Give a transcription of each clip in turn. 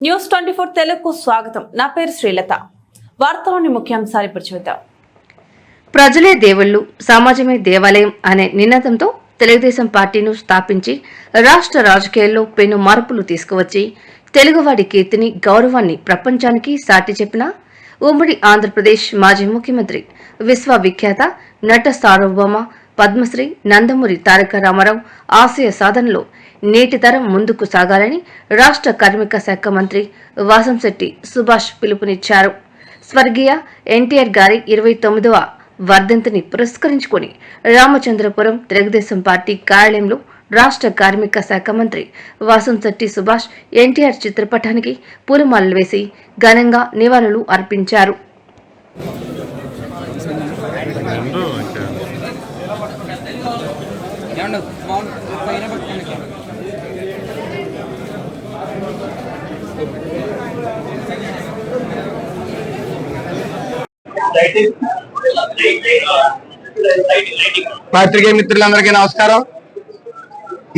News twenty four తెలుగుకు స్వాగతం. నా పేరు శ్రీలత. వార్తలోని ముఖ్యాంశాలు ఇప్పుడు చూద్దాం. ప్రజలే దేవుళ్ళు సమాజమే దేవాలయం అనే నినాదంతో తెలుగుదేశం పార్టీను స్థాపించి రాష్ట్ర రాజకీయాల్లో పెను మార్పులు తీసుకువచ్చి తెలుగువాడి కీర్తిని గౌరవాన్ని ప్రపంచానికి సాటి చెప్పిన ఉమ్మడి ఆంధ్రప్రదేశ్ మాజీ ముఖ్యమంత్రి విశ్వవిఖ్యాత నట సార్వభౌమ పద్మశ్రీ నందమూరి తారక రామారావు ఆశయ సాధనలో నేటి తరం ముందుకు సాగాలని రాష్ట్ర కార్మిక శాఖ మంత్రి వాసంశెట్టి సుభాష్ పిలుపునిచ్చారు. స్వర్గీయ ఎన్టీఆర్ గారి ఇరవై తొమ్మిదవ వర్ధంతిని పురస్కరించుకుని రామచంద్రపురం తెలుగుదేశం పార్టీ కార్యాలయంలో రాష్ట్ర కార్మిక శాఖ మంత్రి వాసంశెట్టి సుభాష్ ఎన్టీఆర్ చిత్రపటానికి పూలమాలలు వేసి ఘనంగా నివాళులు అర్పించారు ఏమండి మౌన్ పైన పట్టుకోండి పాత్రికేయ మిత్రులందరికీ నమస్కారం.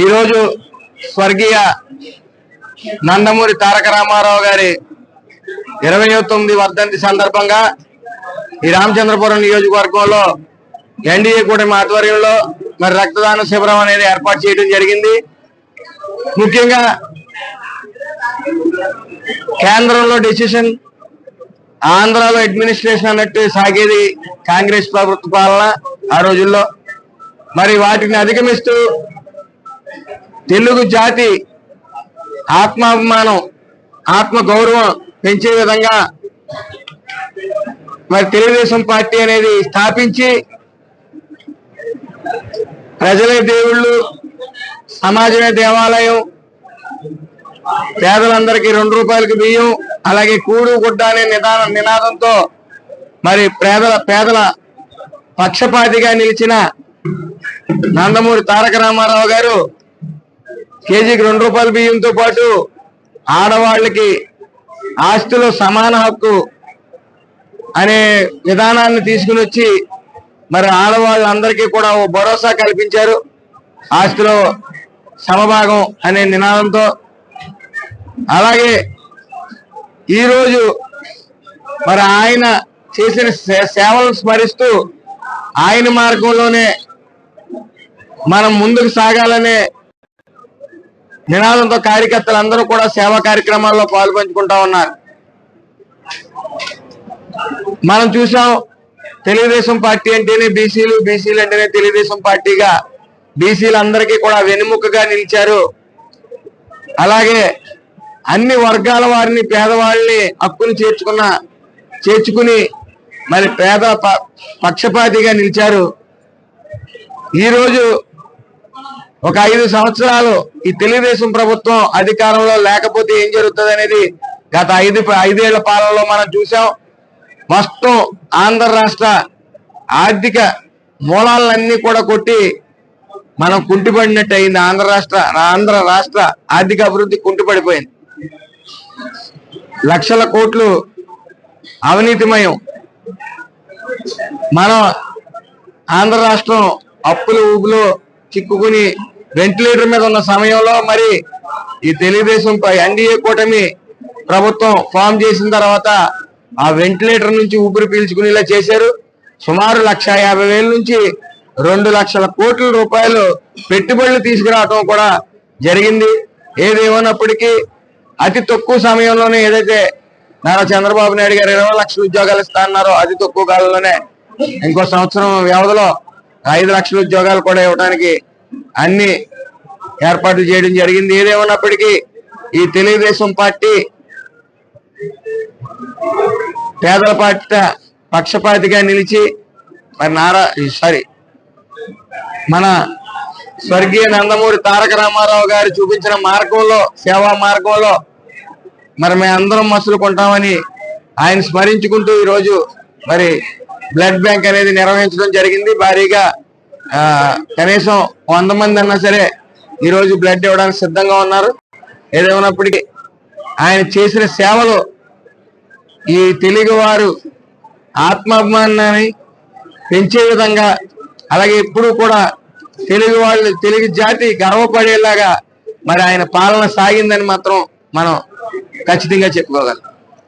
ఈరోజు స్వర్గీయ నందమూరి తారక రామారావు గారి ఇరవై తొమ్మిది వర్ధంతి సందర్భంగా ఈ రామచంద్రపురం నియోజకవర్గంలో ఎన్డీఏ కూటమి ఆధ్వర్యంలో మరి రక్తదాన శిబిరం అనేది ఏర్పాటు చేయడం జరిగింది. ముఖ్యంగా కేంద్రంలో డెసిషన్ ఆంధ్రాలో అడ్మినిస్ట్రేషన్ అన్నట్టు సాగేది కాంగ్రెస్ ప్రభుత్వ పాలన ఆ రోజుల్లో. మరి వాటిని అధిగమిస్తూ తెలుగు జాతి ఆత్మాభిమానం ఆత్మ గౌరవం పెంచే విధంగా మరి తెలుగుదేశం పార్టీ అనేది స్థాపించి ప్రజలే దేవుళ్ళు సమాజమే దేవాలయం. పేదలందరికీ రెండు రూపాయలకి బియ్యం అలాగే కూడు గుడ్డ అనే నిదాన నినాదంతో మరి పేదల పేదల పక్షపాతిగా నిలిచిన నందమూరి తారక రామారావు గారు కేజీకి రెండు రూపాయల బియ్యంతో పాటు ఆడవాళ్ళకి ఆస్తిలో సమాన హక్కు అనే విధానాన్ని తీసుకుని వచ్చి మరి ఆడవాళ్ళందరికీ కూడా ఓ భరోసా కల్పించారు. ఆస్తిలో సమభాగం అనే నినాదంతో. అలాగే ఈరోజు మరి ఆయన చేసిన సే- సేవలను స్మరిస్తూ ఆయన మార్గంలోనే మనం ముందుకు సాగాలనే నినాదంతో కార్యకర్తలు అందరూ కూడా సేవా కార్యక్రమాల్లో పాల్పంచుకుంటా ఉన్నారు. మనం చూసాం తెలుగుదేశం పార్టీ అంటేనే బీసీలు బీసీలు అంటేనే తెలుగుదేశం పార్టీగా. బీసీలందరికీ కూడా వెనుముకగా నిలిచారు. అలాగే అన్ని వర్గాల వారిని పేదవాళ్ళని హక్కును చేర్చుకున్న చేర్చుకుని మరి పేద ప- పక్షపాతిగా నిలిచారు. ఈరోజు ఒక ఐదు సంవత్సరాలు ఈ తెలుగుదేశం ప్రభుత్వం అధికారంలో లేకపోతే ఏం జరుగుతుంది అనేది గత ఐదు ఐదేళ్ళ పాలనలో మనం చూసాం మొత్తం ఆంధ్ర రాష్ట్ర ఆర్థిక మూలాలన్నీ కూడా కొట్టి మనం కుంటిపడినట్టు అయింది. ఆంధ్ర రాష్ట్ర ఆంధ్ర రాష్ట్ర ఆర్థిక అభివృద్ధి కుంటిపడిపోయింది. లక్షల కోట్లు అవినీతిమయం. మనం ఆంధ్ర రాష్ట్రం అప్పులు ఊబులో చిక్కుకుని వెంటిలేటర్ మీద ఉన్న సమయంలో మరి ఈ తెలుగుదేశం ఎన్డీఏ కూటమి ప్రభుత్వం ఫామ్ చేసిన తర్వాత ఆ వెంటిలేటర్ నుంచి ఊపిరి పీల్చుకునేలా చేశారు. సుమారు లక్ష యాభై వేల నుంచి రెండు లక్షల కోట్ల రూపాయలు పెట్టుబడులు తీసుకురావటం కూడా జరిగింది. ఏదేమన్నప్పటికీ అతి తక్కువ సమయంలోనే ఏదైతే నారా చంద్రబాబు నాయుడు గారు ఇరవై లక్షల ఉద్యోగాలు ఇస్తా అన్నారో అతి తక్కువ కాలంలోనే ఇంకో సంవత్సరం వ్యవధిలో ఐదు లక్షల ఉద్యోగాలు కూడా ఇవ్వడానికి అన్ని ఏర్పాట్లు చేయడం జరిగింది. ఏదేమన్నప్పటికీ ఈ తెలుగుదేశం పార్టీ పేదల పార్టీ పక్షపాతిగా నిలిచి మరి నారా సారీ మన స్వర్గీయ నందమూరి తారక రామారావు గారు చూపించిన మార్గంలో సేవా మార్గంలో మరి మేమందరం మసులుకుంటామని ఆయన స్మరించుకుంటూ ఈరోజు మరి బ్లడ్ బ్యాంక్ అనేది నిర్వహించడం జరిగింది. భారీగా కనీసం వంద మంది అన్నా సరే ఈరోజు బ్లడ్ ఇవ్వడానికి సిద్ధంగా ఉన్నారు. ఏదేమన్నప్పటికీ ఆయన చేసిన సేవలు ఈ తెలుగువారు ఆత్మాభిమానాన్ని పెంచే విధంగా అలాగే ఎప్పుడూ కూడా తెలుగు వాళ్ళు తెలుగు జాతి గర్వపడేలాగా మరి ఆయన పాలన సాగిందని మాత్రం మనం ఖచ్చితంగా చెప్పుకోగలం.